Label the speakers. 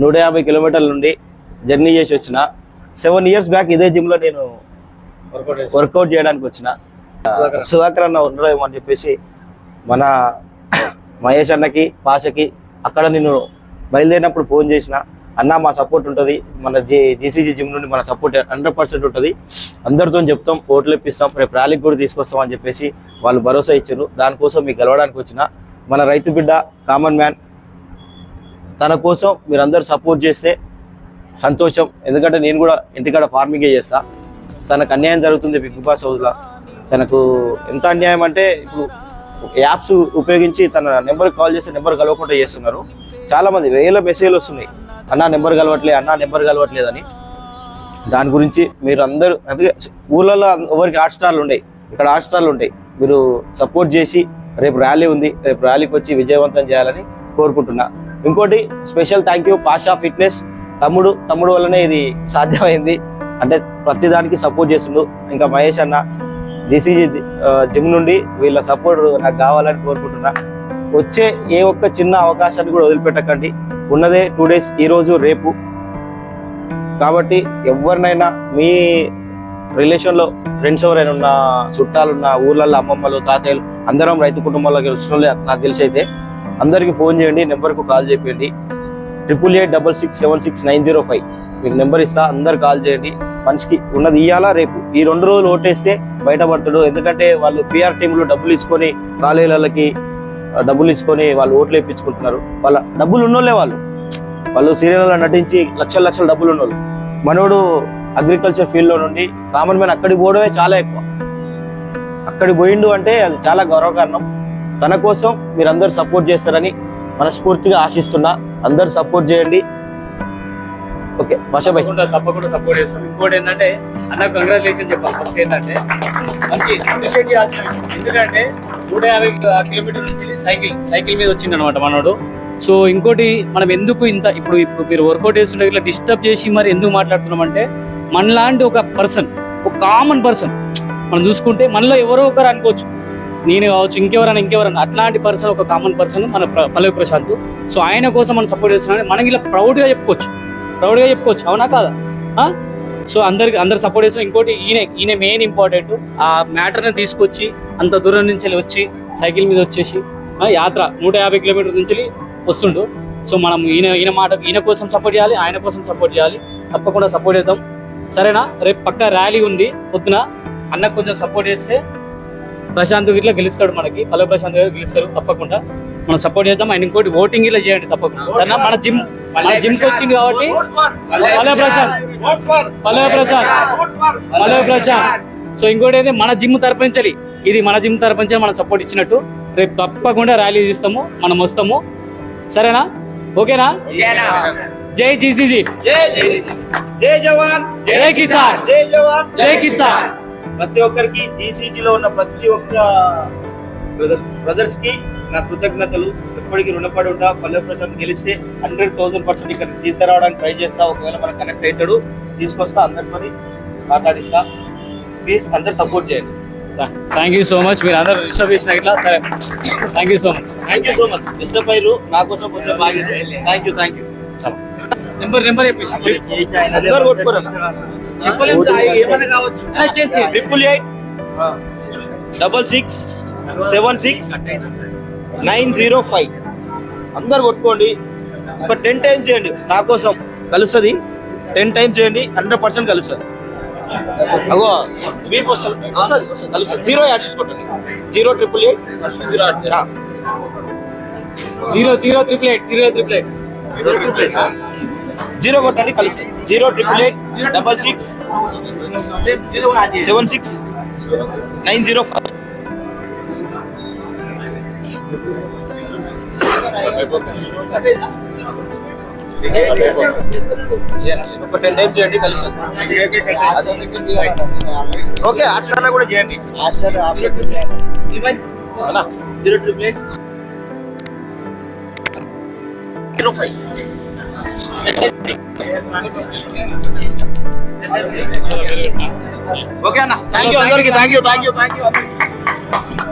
Speaker 1: నూట యాభై కిలోమీటర్ల నుండి జర్నీ చేసి వచ్చిన. సెవెన్ ఇయర్స్ బ్యాక్ ఇదే జిమ్లో నేను వర్కౌట్ చేయడానికి వచ్చిన. సుధాకర్ అన్న. ఉండడేమో అని చెప్పేసి మన మహేష్ అన్నకి పాషకి అక్కడ నేను బయలుదేరినప్పుడు ఫోన్ చేసిన. అన్న మా సపోర్ట్ ఉంటుంది. మన జీ జీసీజీ జిమ్ నుండి మన సపోర్ట్ హండ్రెడ్ పర్సెంట్ ఉంటుంది. అందరితో చెప్తాం ఓట్లు ఇప్పిస్తాం రేపు ర్యాలీకి కూడా తీసుకొస్తాం అని చెప్పేసి వాళ్ళు భరోసా ఇచ్చారు. దానికోసం మీకు గెలవడానికి వచ్చిన. మన రైతు బిడ్డ కామన్ మ్యాన్ తన కోసం మీరందరూ సపోర్ట్ చేస్తే సంతోషం. ఎందుకంటే నేను కూడా ఇంటికాడ ఫార్మింగే చేస్తా. తనకు అన్యాయం జరుగుతుంది బిగ్ బాస్ హౌస్లో. తనకు ఎంత అన్యాయం అంటే ఇప్పుడు యాప్స్ ఉపయోగించి తన నెంబర్కి కాల్ చేస్తే నెంబర్ కలవకుండా చేస్తున్నారు. చాలా మంది వేల మెసేజ్లు వస్తున్నాయి. అన్న నెంబర్ కలవట్లేదు అన్న నెంబర్ కలవట్లేదని దాని గురించి మీరు అందరూ అందుకే ఊళ్ళలో ఎవరికి హాట్ స్టార్లు ఉన్నాయి ఇక్కడ హాట్ స్టార్లు ఉంటాయి మీరు సపోర్ట్ చేసి రేపు ర్యాలీ ఉంది. రేపు ర్యాలీకి వచ్చి విజయవంతం చేయాలని కోరుకుంటున్నా. ఇంకోటి special thank you Pasha fitness. తమ్ముడు తమ్ముడు వల్లనే ఇది సాధ్యమైంది. అంటే ప్రతిదానికి సపోర్ట్ చేస్తుండు. ఇంకా మహేష్ అన్న జీసీజీ జిమ్ నుండి వీళ్ళ సపోర్ట్ నాకు కావాలని కోరుకుంటున్నా. వచ్చే ఏ ఒక్క చిన్న అవకాశాన్ని కూడా వదిలిపెట్టకండి. ఉన్నదే టూ డేస్ ఈరోజు రేపు. కాబట్టి ఎవరినైనా మీ రిలేషన్లో ఫ్రెండ్స్ ఎవరైనా ఉన్న చుట్టాలున్న ఊర్లలో అమ్మమ్మలు తాతయ్యలు అందరం రైతు కుటుంబాల్లోకి వచ్చిన నాకు తెలిసి అయితే అందరికీ ఫోన్ చేయండి నెంబర్కు కాల్ చేయండి. Triple eight double six seven six nine zero five. మీకు నెంబర్ ఇస్తా అందరు కాల్ చేయండి. మనిషికి ఉన్నది ఇయ్యాలా రేపు? ఈ రెండు రోజులు ఓటేస్తే బయటపడతాడు. ఎందుకంటే వాళ్ళు పిఆర్ టీంలో డబ్బులు ఇచ్చుకొని కాలేజీలకి డబ్బులు ఇచ్చుకొని వాళ్ళు ఓట్లు వేయించుకుంటున్నారు వాళ్ళ డబ్బులు ఉన్నోళ్ళే వాళ్ళు. వాళ్ళు సీరియల్లో నటించి లక్షల లక్షల డబ్బులు ఉన్నోళ్ళు. మనోడు అగ్రికల్చర్ ఫీల్డ్లో నుండి కామన్ మ్యాన్ అక్కడికి పోవడమే చాలా ఎక్కువ. అక్కడికి పోయిండు అంటే అది చాలా గౌరవకారణం. తన కోసం మీరందరూ సపోర్ట్ చేస్తారని మనస్ఫూర్తిగా ఆశిస్తున్నా. అందరు సపోర్ట్ చేయండి. ఓకే భాషాబాయ్
Speaker 2: తప్పకుండా తప్పకుండా సపోర్ట్ చేస్తాం. ఇంకోటి ఏంటంటే అన్న కంగ్రాచులేషన్ చెప్పాలి. ఫస్ట్ ఏంటంటే మంచి అప్రిషియేట్ చేయాల్సిన విషయం. ఎందుకంటే నూట యాభై కిలోమీటర్ నుంచి సైకిల్ సైకిల్ మీద వచ్చింది అనమాట మనోడు. సో ఇంకోటి మనం ఎందుకు ఇంత ఇప్పుడు ఇప్పుడు మీరు వర్కౌట్ చేస్తుంటే ఇట్లా డిస్టర్బ్ చేసి మరి ఎందుకు మాట్లాడుతున్నాం అంటే మనలాంటి ఒక పర్సన్ ఒక కామన్ పర్సన్ మనం చూసుకుంటే మనలో ఎవరో ఒకరు అనుకోవచ్చు. నేను కావచ్చు ఇంకెవరైనా ఇంకెవరైనా అట్లాంటి పర్సన్ ఒక కామన్ పర్సన్ మన పల్లవి ప్రశాంత్. సో ఆయన కోసం మనం సపోర్ట్ చేస్తున్నాం. మనకి ఇలా ప్రౌడ్గా చెప్పుకోవచ్చు. ప్రౌడ్గా చెప్పుకోవచ్చు. అవునా కాదా? సో అందరికి అందరు సపోర్ట్ చేస్తాం ఇంకోటి ఈయన ఈయన మెయిన్ ఇంపార్టెంట్ ఆ మ్యాటర్ని తీసుకొచ్చి అంత దూరం నుంచి వెళ్ళి వచ్చి సైకిల్ మీద వచ్చేసి యాత్ర నూట యాభై కిలోమీటర్ నుంచి వస్తుండు. సో మనం ఈయన ఈయన మాట ఈయన కోసం సపోర్ట్ చేయాలి ఆయన కోసం సపోర్ట్ చేయాలి. తప్పకుండా సపోర్ట్ చేద్దాం. సరేనా? రేపు పక్క ర్యాలీ ఉంది. పొద్దున అన్నకు కొంచెం సపోర్ట్ చేస్తే ప్రశాంత్ ఇట్లా గెలుస్తాడు మనకి. పల్లె ప్రశాంత్ గారు గెలుస్తారు తప్పకుండా. మనం సపోర్ట్ చేద్దాం. ఆయన ఇంకోటి ఓటింగ్ ఇలా చేయండి తప్పకుండా. సరేనా? మన జిమ్ మన జిమ్కి వచ్చింది కాబట్టి పల్లె ప్రశాంత్. పల్లె ప్రశాంత్. పల్లె ప్రశాంత్. సో ఇంకోటి అయితే మన జిమ్ తరపునించాలి ఇది మన జిమ్ తరపునించాలి మనం సపోర్ట్ ఇచ్చినట్టు. రేపు తప్పకుండా ర్యాలీ తీస్తాము మనం వస్తాము. సరేనా? ఓకేనా? జై జీసీజీ
Speaker 1: జై జై జై జవాన్.
Speaker 2: జై కిసాన్.
Speaker 1: జై జవాన్.
Speaker 2: జై కిసాన్.
Speaker 1: ప్రతి ఒక్కరికి GCG లో ఉన్న ప్రతి ఒక్క బ్రదర్స్కి నా కృతజ్ఞతలు. ఎప్పటికీ రుణపడి ఉంటా. పల్లె ప్రశాంత్ గెలిస్తే హండ్రెడ్ థౌసండ్ పర్సెంట్ ఇక్కడ తీసుకురావడానికి ట్రై చేస్తా. ఒకవేళ మనకు కనెక్ట్ అవుతాడు తీసుకొస్తా అందరితో మాట్లాడిస్తా. ప్లీజ్ అందరు సపోర్ట్ చేయండి.
Speaker 2: థ్యాంక్ యూ సో మచ్ మీరు అందరూ డిస్టర్బ్ చేసిన ఇట్లా సరే. Thank you so much
Speaker 1: thank you so much disturb అయ్యారు నా కోసం వస్తే బాగా. Thank you thank you
Speaker 2: number number చెప్పేసి.
Speaker 1: Triple eight. Double six seven six nine zero five. అందరు కొట్టుకోండి. ఒక టెన్ టైమ్స్ చేయండి. నా కోసం కలుస్తుంది. టెన్ టైమ్స్ చేయండి. హండ్రెడ్ పర్సెంట్ కలుస్తుంది. అగో మీకు వస్తుంది వస్తుంది వస్తుంది కలుస్తుంది. జీరో యాడ్ చేసుకోండి. Zero triple eight. Zero
Speaker 2: zero zero triple eight. Zero triple eight.
Speaker 1: Zero కొట్టండి కలుస్తుంది zero triple eight double six
Speaker 3: same zero కూడా యాడ్ చేయండి.
Speaker 1: Seven six nine zero five ఒక టెన్ టైమ్స్ చేయండి కలుస్తుంది ఓకే హాట్స్టార్లో కూడా చేయండి
Speaker 3: ఇవన్నీ
Speaker 1: అవునా
Speaker 3: zero triple eight
Speaker 1: zero five okay అన్న థ్యాంక్ యూ అందరికి thank you thank you thank you